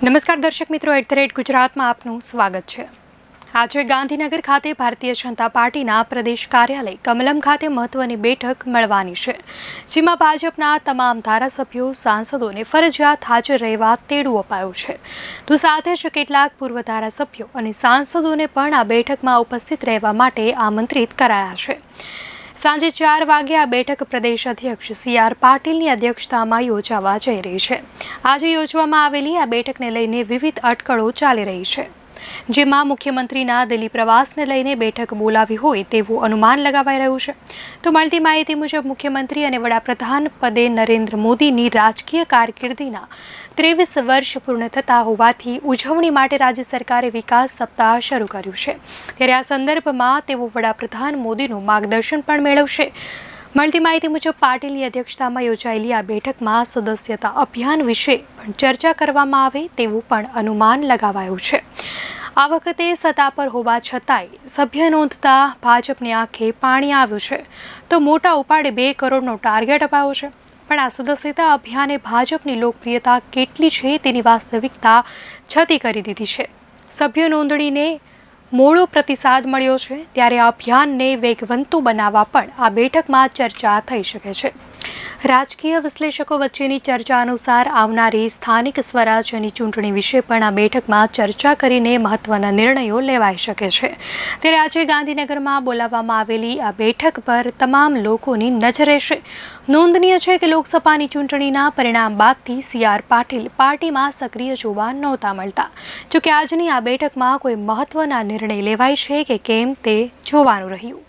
નમસ્કાર દર્શક મિત્રો, એટ ધ રેટ ગુજરાતમાં આપનું સ્વાગત છે. આજે ગાંધીનગર ખાતે ભારતીય જનતા પાર્ટીના પ્રદેશ કાર્યાલય કમલમ ખાતે મહત્વની બેઠક મળવાની છે, જેમાં ભાજપના તમામ ધારાસભ્યો સાંસદોને ફરજિયાત હાજર રહેવા તેડું અપાયું છે. તો સાથે જ કેટલાક પૂર્વ ધારાસભ્યો અને સાંસદોને પણ આ બેઠકમાં ઉપસ્થિત રહેવા માટે આમંત્રિત કરાયા છે. સાંજે ચાર વાગે આ બેઠક પ્રદેશ અધ્યક્ષ સી આર પાટીલની અધ્યક્ષતામાં યોજાવા જઈ રહી છે. આજે યોજવામાં આવેલી આ બેઠકને લઈને વિવિધ અટકળો ચાલી રહી છે. જેમાં મુખ્યમંત્રીના દિલ્હી પ્રવાસને લઈને બેઠક બોલાવી હોય તેવું અનુમાન લગાવાઈ રહ્યું છે. તો મળતી માહિતી મુજબ મુખ્યમંત્રી અને વડાપ્રધાન પદે નરેન્દ્ર મોદીની રાજકીય કારકિર્દીના ત્રેવીસ વર્ષ પૂર્ણ થતા હોવાથી ઉજવણી માટે રાજ્ય સરકારે વિકાસ સપ્તાહ શરૂ કર્યું છે. ત્યારે આ સંદર્ભમાં તેઓ વડાપ્રધાન મોદીનું માર્ગદર્શન પણ મેળવશે. મળતી માહિતી મુજબ પાટીલની અધ્યક્ષતામાં યોજાયેલી આ બેઠકમાં સદસ્યતા અભિયાન વિશે પણ ચર્ચા કરવામાં આવે તેવું પણ અનુમાન લગાવાયું છે. આ વખતે સત્તા પર હોવા છતાંય સભ્ય નોંધતા ભાજપની આંખે પાણી આવ્યું છે. તો મોટા ઉપાડે બે કરોડનો ટાર્ગેટ અપાયો છે. પણ આ સદસ્યતા અભિયાને ભાજપની લોકપ્રિયતા કેટલી છે તેની વાસ્તવિકતા છતી કરી દીધી છે. સભ્ય નોંધણીને મોડો પ્રતિસાદ મળ્યો છે, ત્યારે આ અભિયાનને વેગવંતુ બનાવવા પણ આ બેઠકમાં ચર્ચા થઈ શકે છે. રાજકીય વિશ્લેષકો વચ્ચેની ચર્ચા અનુસાર આવનારી સ્થાનિક સ્વરાજ્યની ચૂંટણી વિશે પણ આ બેઠકમાં ચર્ચા કરીને મહત્વના નિર્ણયો લેવાઈ શકે છે. ત્યારે આજે ગાંધીનગરમાં બોલાવવામાં આવેલી આ બેઠક પર તમામ લોકોની નજર રહેશે. નોંધનીય છે કે લોકસભાની ચૂંટણીના પરિણામ બાદથી સી આર પાટીલ પાર્ટીમાં સક્રિય જોવા નહોતા મળતા. જોકે આજની આ બેઠકમાં કોઈ મહત્વના નિર્ણય લેવાય છે કે કેમ તે જોવાનું રહ્યું.